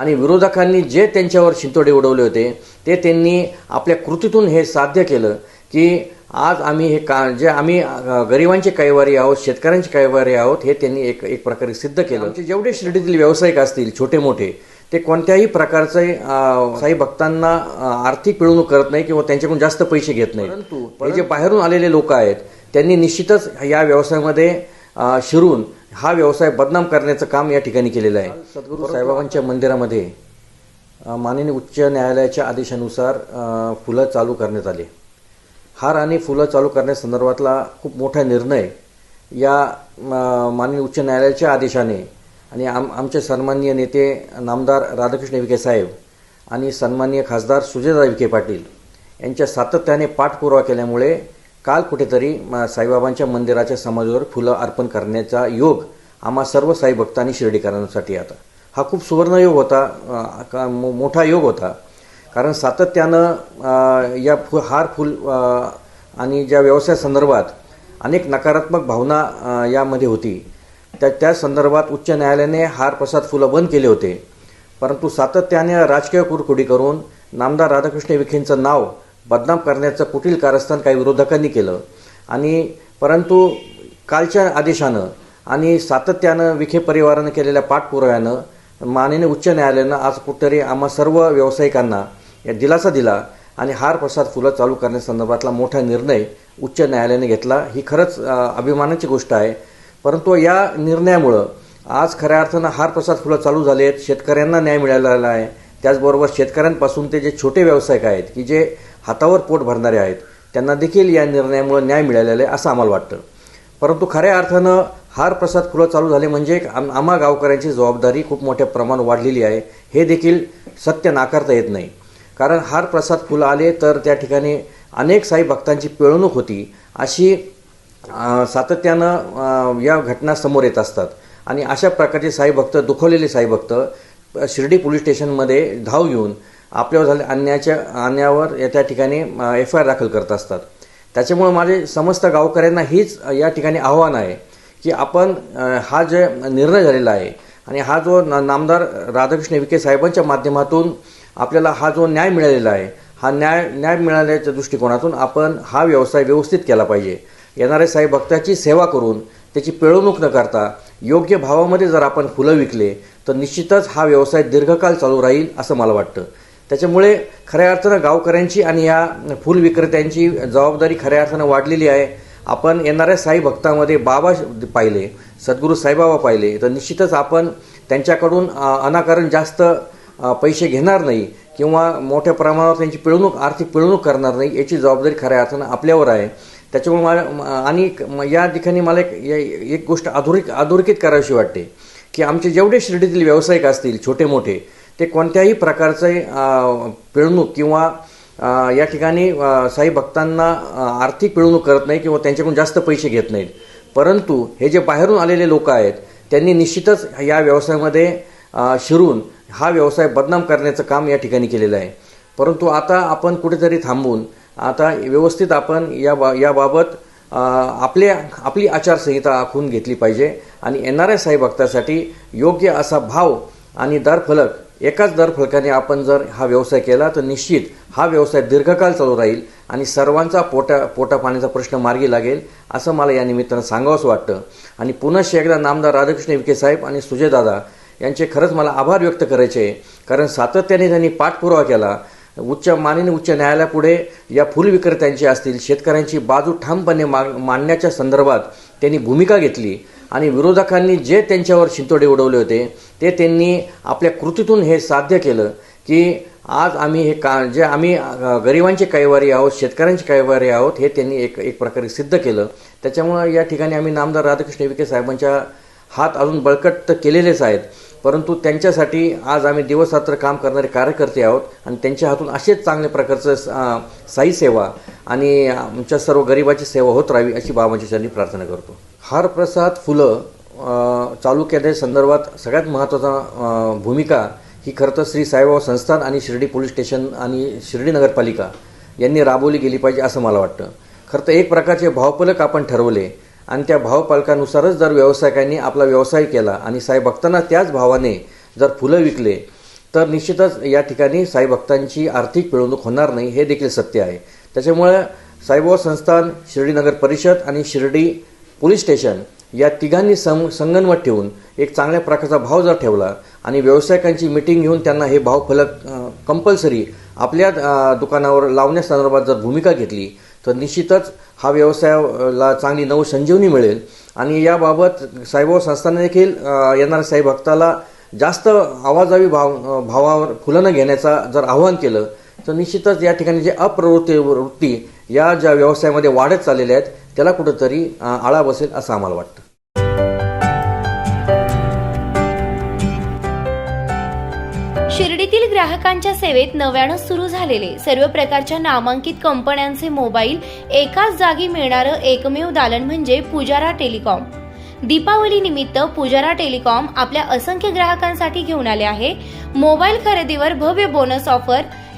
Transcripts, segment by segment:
आणि विरोधकांनी जे त्यांच्यावर शिंतोडे उडवले होते ते त्यांनी आपल्या कृतीतून हे साध्य केलं की आज आम्ही हे का जे आम्ही गरिबांचे कैवारी आहोत शेतकऱ्यांचे कैवारी आहोत हे त्यांनी एक एक प्रकारे सिद्ध केलं. आमचे जेवढे शिर्डीतील व्यावसायिक असतील छोटे मोठे ते कोणत्याही प्रकारचे साई भक्तांना आर्थिक पिळवणूक करत नाही किंवा त्यांच्याकडून जास्त पैसे घेत नाही. परंतु जे बाहेरून आलेले लोक आहेत त्यांनी निश्चितच या व्यवसायामध्ये शिरून हा व्यवसाय बदनाम करण्याचं काम या ठिकाणी केलेलं आहे. सद्गुरू साईबाबांच्या मंदिरामध्ये माननीय उच्च न्यायालयाच्या आदेशानुसार फुलं चालू करण्यात आले. हार आणि फुलं चालू करण्यासंदर्भातला खूप मोठा निर्णय या माननीय उच्च न्यायालयाच्या आदेशाने आणि आम आमचे सन्माननीय नेते नामदार राधाकृष्ण विखे साहेब आणि सन्माननीय खासदार सुजयदा विखे पाटील यांच्या सातत्याने पाठपुरावा केल्यामुळे काल कुठेतरी साईबाबांच्या मंदिराच्या समाजावर फुलं अर्पण करण्याचा योग आम्हा सर्व साई भक्तांनी शिर्डीकरांसाठी आता हा खूप सुवर्णयोग होता का- मो- मोठा योग होता. कारण सातत्यानं या फु हार फुल आणि ज्या व्यवसायासंदर्भात अनेक नकारात्मक भावना यामध्ये होती. त्या त्या संदर्भात उच्च न्यायालयाने हार प्रसाद फुलं बंद केले होते. परंतु सातत्याने राजकीय कुरकुडी करून नामदार राधाकृष्ण विखेंचं नाव बदनाम करण्याचं कुटील कारस्थान काही विरोधकांनी केलं. आणि परंतु कालच्या आदेशानं आणि सातत्यानं विखे परिवारानं केलेल्या पाठपुराव्यानं माननीय उच्च न्यायालयानं आज कुठेतरी आम्हा सर्व व्यावसायिकांना या दिलासा दिला आणि हार प्रसाद फुलं चालू करण्यासंदर्भातला मोठा निर्णय उच्च न्यायालयाने घेतला. ही खरंच अभिमानाची गोष्ट आहे. परंतु या निर्णयामुळं आज खऱ्या अर्थानं हार प्रसाद फुलं चालू झाले आहेत शेतकऱ्यांना न्याय मिळालेला आहे. त्याचबरोबर शेतकऱ्यांपासून ते जे छोटे व्यावसायिक आहेत की जे हातावर पोट भरणारे आहेत. त्यांना देखील या निर्णयामुळे न्याय मिळालेला आहे असं आम्हाला वाटतं. परंतु खऱ्या अर्थानं हार प्रसाद फुलं चालू झाले म्हणजे आम आम्हा गावकऱ्यांची जबाबदारी खूप मोठ्या प्रमाणात वाढलेली आहे. हे देखील सत्य नाकारता येत नाही. कारण हार प्रसाद फुलं आले तर त्या ठिकाणी अनेक साई भक्तांची पिळवणूक होती. अशी सातत्यानं या घटना समोर येत असतात. आणि अशा प्रकारचे साईभक्त दुखवलेले साईभक्त शिर्डी पोलीस स्टेशनमध्ये धाव घेऊन आपल्यावर झाले अन्यायाच्या अन्यायावर या त्या ठिकाणी एफ आय आर दाखल करत असतात. त्याच्यामुळे माझे समस्त गावकऱ्यांना हीच या ठिकाणी आव्हान आहे की आपण हा जे निर्णय झालेला आहे आणि हा जो ना- नामदार राधाकृष्ण विखे साहेबांच्या माध्यमातून आपल्याला हा जो न्याय मिळालेला आहे हा न्याय न्याय मिळाल्याच्या दृष्टिकोनातून आपण हा व्यवसाय व्यवस्थित केला पाहिजे. येणाऱ्या साई भक्ताची सेवा करून त्याची पिळवणूक न करता योग्य भावामध्ये जर आपण फुलं विकले तर निश्चितच हा व्यवसाय दीर्घकाळ चालू राहील असं मला वाटतं. त्याच्यामुळे खऱ्या अर्थानं गावकऱ्यांची आणि या फुल विक्रेत्यांची जबाबदारी खऱ्या अर्थानं वाढलेली आहे. आपण येणाऱ्या साई भक्तामध्ये बाबा पाहिले सद्गुरू साईबाबा पाहिले तर निश्चितच आपण त्यांच्याकडून अनाकारण जास्त पैसे घेणार नाही किंवा मोठ्या प्रमाणावर त्यांची पिळवणूक आर्थिक पिळवणूक करणार नाही याची जबाबदारी खऱ्या अर्थानं आपल्यावर आहे. त्याच्यामुळे मला आणि म- या ठिकाणी मला एक एक गोष्ट अधोरेख अधोरेखित करावीशी वाटते की आमचे जेवढे शिर्डीतील व्यावसायिक असतील छोटे मोठे ते कोणत्याही प्रकारचे पिळणूक पिळवणूक किंवा या ठिकाणी साई भक्तांना आर्थिक पिळवणूक करत नाही किंवा त्यांच्याकडून जास्त पैसे घेत नाहीत. परंतु हे जे बाहेरून आलेले लोक आहेत त्यांनी निश्चितच या व्यवसायामध्ये शिरून हा व्यवसाय बदनाम करण्याचं काम या ठिकाणी केलेलं आहे. परंतु आता आपण कुठेतरी थांबून आता व्यवस्थित आपण या बा याबाबत आपल्या आपली आचारसंहिता आखून घेतली पाहिजे आणि येणाऱ्या साई भक्तासाठी योग्य असा भाव आणि दरफलक एकाच दरफलकाने आपण जर हा व्यवसाय केला तर निश्चित हा व्यवसाय दीर्घकाळ चालू राहील आणि सर्वांचा पोटा पोटा पाण्याचा प्रश्न मार्गी लागेल असं मला या निमित्तानं सांगावंसं वाटतं आणि पुनश्च एकदा नामदार राधाकृष्ण विखे साहेब आणि सुजयदादा यांचे खरंच मला आभार व्यक्त करायचे आहे. कारण सातत्याने त्यांनी पाठपुरावा केला उच्च माननीय उच्च न्यायालयापुढे या फुल विक्रेत्यांची असतील शेतकऱ्यांची बाजू ठामपणे मा मांडण्याच्या संदर्भात त्यांनी भूमिका घेतली आणि विरोधकांनी जे त्यांच्यावर शिंतोडे उडवले होते ते त्यांनी आपल्या कृतीतून हे साध्य केलं की आज आम्ही हे का जे आम्ही गरिबांचे कैवारी आहोत शेतकऱ्यांचे कैवारी आहोत हे त्यांनी एक एक प्रकारे सिद्ध केलं. त्याच्यामुळं या ठिकाणी आम्ही नामदार राधाकृष्ण विखे साहेबांच्या हात अजून बळकट तर केलेलेच आहेत परंतु त्यांच्यासाठी आज आम्ही दिवसरात्र काम करणारे कार्यकर्ते आहोत आणि त्यांच्या हातून असेच चांगल्या प्रकारचं साई सेवा आणि आमच्या सर्व गरिबाची सेवा होत राहावी अशी बाबांची चरणी प्रार्थना करतो. हार प्रसाद फुलं चालुक्याच्या संदर्भात सगळ्यात महत्त्वाचा भूमिका ही खरं तर श्री साईबाबा संस्थान आणि शिर्डी पोलीस स्टेशन आणि शिर्डी नगरपालिका यांनी राबवली गेली पाहिजे असं मला वाटतं. खरं तर एक प्रकारचे भावपलक आपण ठरवले आणि त्या भावपालकानुसारच जर व्यावसायिकांनी आपला व्यवसाय केला आणि साई भक्तांना त्याच भावाने जर फुलं विकले तर निश्चितच या ठिकाणी साई भक्तांची आर्थिक पिळवणूक होणार नाही हे देखील सत्य आहे. त्याच्यामुळे साईबाबा संस्थान शिर्डी नगर परिषद आणि शिर्डी पोलीस स्टेशन या तिघांनी सं संगणवत ठेवून एक चांगल्या प्रकारचा भाव जर ठेवला आणि व्यावसायिकांची मिटिंग घेऊन त्यांना हे भाव फलक कंपल्सरी आपल्या दुकानावर लावण्यासंदर्भात जर भूमिका घेतली तर निश्चितच हा व्यवसायाला चांगली नवसंजीवनी मिळेल. आणि याबाबत साईबाबा संस्थांना देखील येणाऱ्या साई भक्ताला जास्त आवाजावी भाव भावावर फुलं घेण्याचा जर आवाहन केलं तर निश्चितच या ठिकाणी जे अप्रवृत्ती वृत्ती या ज्या व्यवसायामध्ये वाढत चाललेल्या आहेत त्याला कुठंतरी आळा बसेल असं आम्हाला वाटतं. शिर्डीतील ग्राहकांच्या सेवेत नव्यानं सुरू झालेले सर्व प्रकारच्या नामांकित कंपन्यांचे मोबाईल एकाच जागी मिळणारं एकमेव दालन म्हणजे पुजारा टेलिकॉम. दीपावली निमित्त पुजारा टेलिकॉम आपल्या असंख्य ग्राहकांसाठी घेऊन आले आहे. मोबाईल खरेदीवर भव्य बोनस ऑफर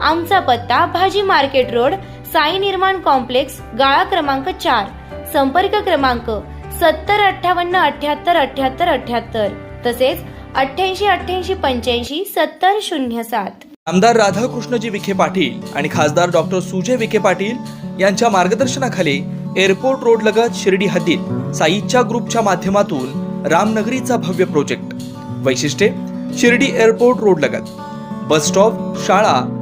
आमचा पत्ता भाजी मार्केट रोड साई निर्माण कॉम्प्लेक्स गाळा क्रमांक चार. संपर्क क्रमांक सत्तर अठ्ठावन्न अठ्याहत्तर अठ्याहत्तर अठ्याहत्तर. तसेच अठ्ठ्याऐंशी अठ्ठ्याऐंशी पंच्याऐंशी सत्तर शून्य सात. आमदार राधाकृष्णजी विखे पाटील आणि खासदार डॉक्टर सुजय विखे पाटील यांच्या मार्गदर्शनाखाली एअरपोर्ट रोड लगत शिर्डी हद्दीत साईच्या ग्रुपच्या माध्यमातून रामनगरीचा भव्य प्रोजेक्ट. वैशिष्ट्ये शिर्डी एअरपोर्ट रोड लगत. बस स्टॉप शाळा